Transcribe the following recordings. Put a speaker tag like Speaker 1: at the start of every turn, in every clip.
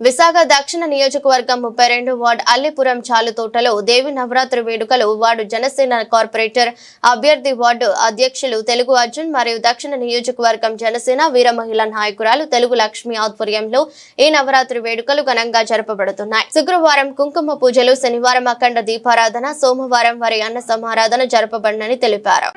Speaker 1: విశాఖ దక్షిణ నియోజకవర్గం ముప్పై రెండు వార్డు అల్లిపురం చాలుతోటలో దేవి నవరాత్రి వేడుకలు వార్డు జనసేన కార్పొరేటర్ అభ్యర్థి వార్డు అధ్యక్షులు తెలుగు అర్జున్ మరియు దక్షిణ నియోజకవర్గం జనసేన వీర మహిళా నాయకురాలు తెలుగు లక్ష్మి ఆధ్వర్యంలో ఈ నవరాత్రి వేడుకలు ఘనంగా జరపబడుతున్నాయి శుక్రవారం కుంకుమ పూజలు శనివారం అఖండ దీపారాధన సోమవారం వారి అన్న సమారాధన జరపబడినని తెలిపారు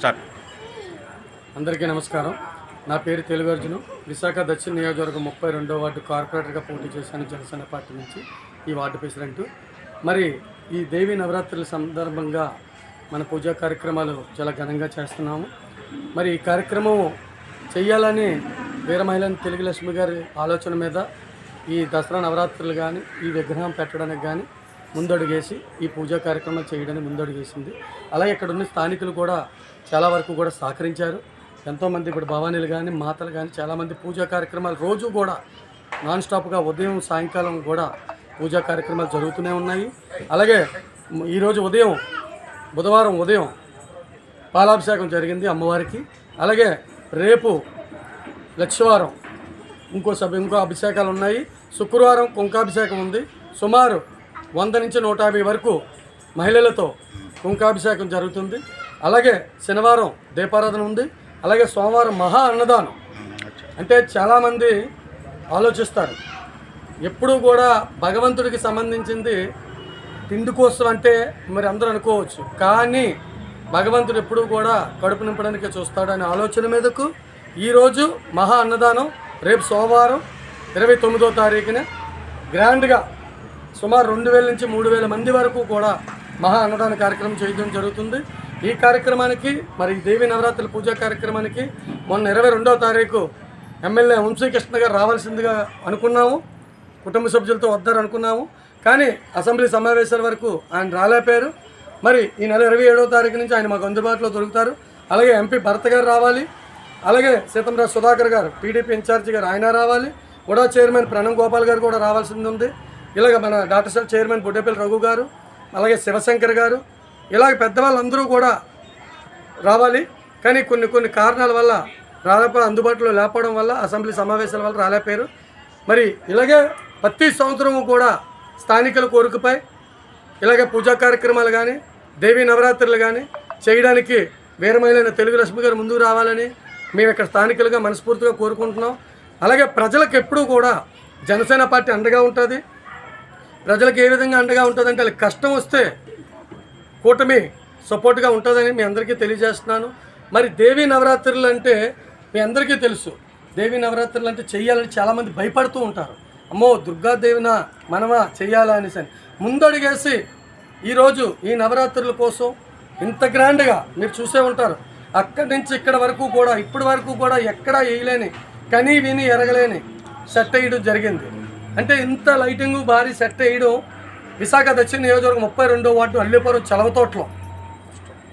Speaker 2: స్టార్ట్
Speaker 3: అందరికీ నమస్కారం. నా పేరు తెలుగర్జును విశాఖ దక్షిణ నియోజకవర్గం ముప్పై రెండో వార్డు కార్పొరేటర్గా పోటీ చేశాను జనసేన పార్టీ నుంచి. ఈ వార్డు ప్రెసిడెంట్. మరి ఈ దేవి నవరాత్రుల సందర్భంగా మన పూజా కార్యక్రమాలు చాలా ఘనంగా చేస్తున్నాము. మరి ఈ కార్యక్రమం చేయాలని వీరమహిళని తెలుగు లక్ష్మి గారి ఆలోచన మీద ఈ దసరా నవరాత్రులు కానీ ఈ విగ్రహం పెట్టడానికి కానీ ముందడుగేసి ఈ పూజా కార్యక్రమం చేయడానికి ముందడుగేసింది. అలాగే ఇక్కడ ఉన్న స్థానికులు కూడా చాలా వరకు కూడా సహకరించారు. ఎంతోమంది ఇప్పుడు భవానీలు కానీ మాతలు కానీ చాలామంది పూజా కార్యక్రమాలు రోజు కూడా నాన్ స్టాప్గా ఉదయం సాయంకాలం కూడా పూజా కార్యక్రమాలు జరుగుతూనే ఉన్నాయి. అలాగే ఈరోజు ఉదయం బుధవారం ఉదయం పాలాభిషేకం జరిగింది అమ్మవారికి. అలాగే రేపు లక్షవారం ఇంకో సభ ఇంకో అభిషేకాలు ఉన్నాయి. శుక్రవారం కుంకాభిషేకం ఉంది. సుమారు వంద నుంచి నూట యాభై వరకు మహిళలతో కుంకాభిషేకం జరుగుతుంది. అలాగే శనివారం దీపారాధన ఉంది. అలాగే సోమవారం మహా అన్నదానం. అంటే చాలామంది ఆలోచిస్తారు. ఎప్పుడూ కూడా భగవంతుడికి సంబంధించింది తిండి కోసం అంటే మరి అందరూ అనుకోవచ్చు. కానీ భగవంతుడు ఎప్పుడూ కూడా కడుపు నింపడానికి చూస్తాడనే ఆలోచన మీదకు ఈరోజు మహా అన్నదానం రేపు సోమవారం ఇరవై తొమ్మిదో తారీఖున గ్రాండ్గా సుమారు రెండు వేల నుంచి మూడు వేల మంది వరకు కూడా మహా అన్నదాన కార్యక్రమం చేయడం జరుగుతుంది. ఈ కార్యక్రమానికి మరి దేవి నవరాత్రుల పూజా కార్యక్రమానికి మొన్న ఇరవై రెండవ తారీఖు ఎమ్మెల్యే వంశీకృష్ణ గారు రావాల్సిందిగా అనుకున్నాము. కుటుంబ సభ్యులతో వద్దారనుకున్నాము. కానీ అసెంబ్లీ సమావేశాల వరకు ఆయన రాలేపారు. మరి ఈ నెల ఇరవై ఏడవ తారీఖు నుంచి ఆయన మాకు అందుబాటులో దొరుకుతారు. అలాగే ఎంపీ భరత్ గారు రావాలి. అలాగే సీతంరాజు సుధాకర్ గారు టీడీపీ ఇన్ఛార్జి గారు ఆయన రావాలి. కూడా చైర్మన్ ప్రణవ్ గోపాల్ గారు కూడా రావాల్సింది ఉంది. ఇలాగ మన doctor cell chairman Buddapalli Raghu garu అలాగే శివశంకర్ గారు ఇలాగ పెద్దవాళ్ళందరూ కూడా రావాలి. కానీ కొన్ని కొన్ని కారణాల వల్ల రాలేప అందుబాటులో లేకపోవడం వల్ల అసెంబ్లీ సమావేశాల వల్ల రాలేపారు. మరి ఇలాగే ప్రతి సంవత్సరము కూడా స్థానికుల కోరికపై ఇలాగే పూజా కార్యక్రమాలు కానీ దేవీ నవరాత్రులు కానీ చేయడానికి వీరమైలైన తెలుగు లక్ష్మి గారు ముందుకు రావాలని మేము ఇక్కడ స్థానికులుగా మనస్ఫూర్తిగా కోరుకుంటున్నాం. అలాగే ప్రజలకు ఎప్పుడూ కూడా జనసేన పార్టీ అండగా ఉంటుంది. ప్రజలకు ఏ విధంగా అండగా ఉంటుందంటే వాళ్ళకి కష్టం వస్తే కూటమి సపోర్ట్గా ఉంటుందని మీ అందరికీ తెలియజేస్తున్నాను. మరి దేవీ నవరాత్రులు అంటే మీ అందరికీ తెలుసు. దేవీ నవరాత్రులు అంటే చేయాలని చాలామంది భయపడుతూ ఉంటారు. అమ్మో దుర్గాదేవిన మనమా చెయ్యాలా అనేసి అని ముందడుగేసి ఈరోజు ఈ నవరాత్రుల కోసం ఇంత గ్రాండ్గా మీరు చూసే ఉంటారు. అక్కడి నుంచి ఇక్కడ వరకు కూడా ఇప్పటి వరకు కూడా ఎక్కడా వేయలేని కనీ విని ఎరగలేని సెట్ వేయడం జరిగింది. అంటే ఇంత లైటింగ్ భారీ సెట్ వేయడం విశాఖ దక్షిణ నియోజకవర్గం ముప్పై రెండో వార్డు అల్లిపురం చలవతోటలో.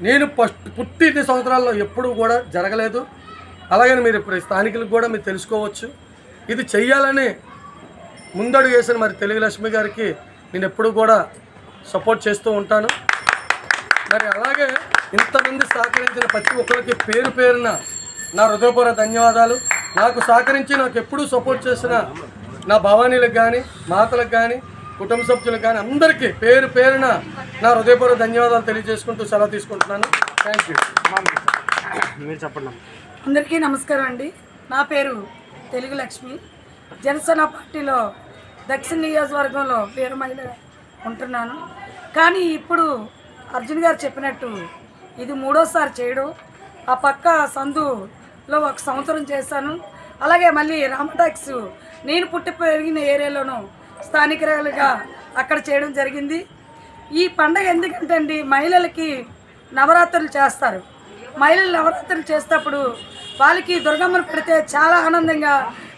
Speaker 3: నేను ఫస్ట్ పుట్టి సంవత్సరాల్లో ఎప్పుడూ కూడా జరగలేదు. అలాగని మీరు ఇప్పుడు స్థానికులకు కూడా మీరు తెలుసుకోవచ్చు. ఇది చెయ్యాలని ముందడుగు వేసిన మరి తెలుగు లక్ష్మి గారికి నేను ఎప్పుడూ కూడా సపోర్ట్ చేస్తూ ఉంటాను. మరి అలాగే ఇంతమంది సహకరించిన ప్రతి ఒక్కరికి పేరు పేరున నా హృదయపూర్వ ధన్యవాదాలు. నాకు సహకరించి నాకు ఎప్పుడూ సపోర్ట్ చేసిన నా భవానీలకు కానీ మాతలకు కానీ కుటుంబ సభ్యులకు కానీ అందరికీ పేరు పేరున నా హృదయపూర్వ ధన్యవాదాలు తెలియజేసుకుంటూ సెలవు తీసుకుంటున్నాను. థ్యాంక్ యూ
Speaker 2: మీరు చెప్పండి
Speaker 4: అందరికీ నమస్కారం అండి. నా పేరు తెలుగు లక్ష్మి. జనసేన పార్టీలో దక్షిణ నియోజకవర్గంలో పేరు మహిళ ఉంటున్నాను. కానీ ఇప్పుడు అర్జున్ గారు చెప్పినట్టు ఇది మూడోసారి చేయడం. ఆ పక్క సందులో ఒక సంవత్సరం చేశాను. అలాగే మళ్ళీ రామటాక్స్ నేను పుట్టి పెరిగిన ఏరియాలోనూ స్థానికురాలుగా అక్కడ చేయడం జరిగింది. ఈ పండగ ఎందుకంటే అండి మహిళలకి నవరాత్రులు చేస్తారు. మహిళలు నవరాత్రులు చేసేటప్పుడు వాళ్ళకి దుర్గమ్మను పెడితే చాలా ఆనందంగా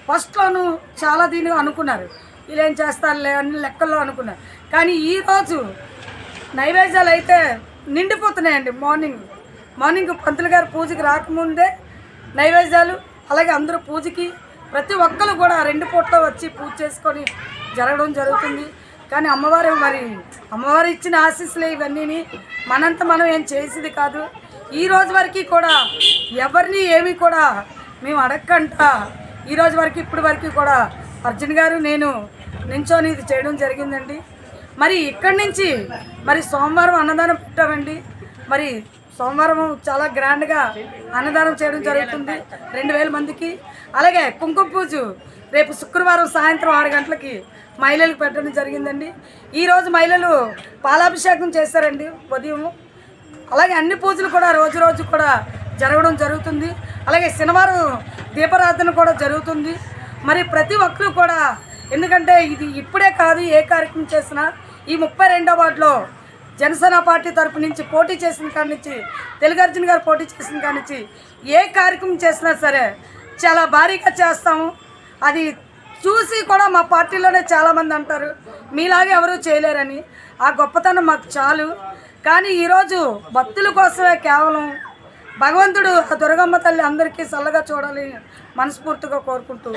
Speaker 4: ఫస్ట్లోనూ చాలా దీని అనుకున్నారు. వీళ్ళు ఏం చేస్తారులే అని లెక్కల్లో అనుకున్నారు. కానీ ఈరోజు నైవేద్యాలు అయితే నిండిపోతున్నాయండి మార్నింగ్. మార్నింగ్ పంతులు గారు పూజకి రాకముందే నైవేద్యాలు అలాగే అందరూ పూజకి ప్రతి ఒక్కరు కూడా రెండు పూట్ల వచ్చి పూజ చేసుకొని జరగడం జరుగుతుంది. కానీ అమ్మవారు మరి అమ్మవారు ఇచ్చిన ఆశీస్సులే ఇవన్నీ మనంత మనం ఏం చేసేది కాదు. ఈ రోజు వరకు కూడా ఎవరిని ఏమీ కూడా మేము అడగకంట ఈ రోజు వరకు ఇప్పటి వరకు కూడా అర్జున్ గారు నేను నించోని ఇది చేయడం జరిగిందండి. మరి ఇక్కడి నుంచి మరి సోమవారం అన్నదానం పెట్టామండి. మరి సోమవారం చాలా గ్రాండ్గా అన్నదానం చేయడం జరుగుతుంది రెండు వేల మందికి. అలాగే కుంకుమ పూజ రేపు శుక్రవారం సాయంత్రం ఆరు గంటలకి మహిళలకు పెట్టడం జరిగిందండి. ఈరోజు మహిళలు పాలాభిషేకం చేశారండి ఉదయం. అలాగే అన్ని పూజలు కూడా రోజు రోజు కూడా జరగడం జరుగుతుంది. అలాగే శనివారం దీపారాధన కూడా జరుగుతుంది. మరి ప్రతి ఒక్కరు కూడా ఎందుకంటే ఇది ఇప్పుడే కాదు ఏ కార్యక్రమం చేసినా ఈ ముప్పై రెండో వార్డులో జనసేన పార్టీ తరపు నుంచి పోటీ చేసిన కాడి నుంచి తెలుగర్జున్ గారు పోటీ చేసిన కాడి నుంచి ఏ కార్యక్రమం చేసినా సరే చాలా భారీగా చేస్తాము. అది చూసి కూడా మా పార్టీలోనే చాలామంది అంటారు మీలాగే ఎవరూ చేయలేరని. ఆ గొప్పతనం మాకు చాలు. కానీ ఈరోజు భక్తుల కోసమే కేవలం భగవంతుడు ఆ దుర్గమ్మ తల్లి అందరికీ చల్లగా చూడాలి మనస్ఫూర్తిగా కోరుకుంటూ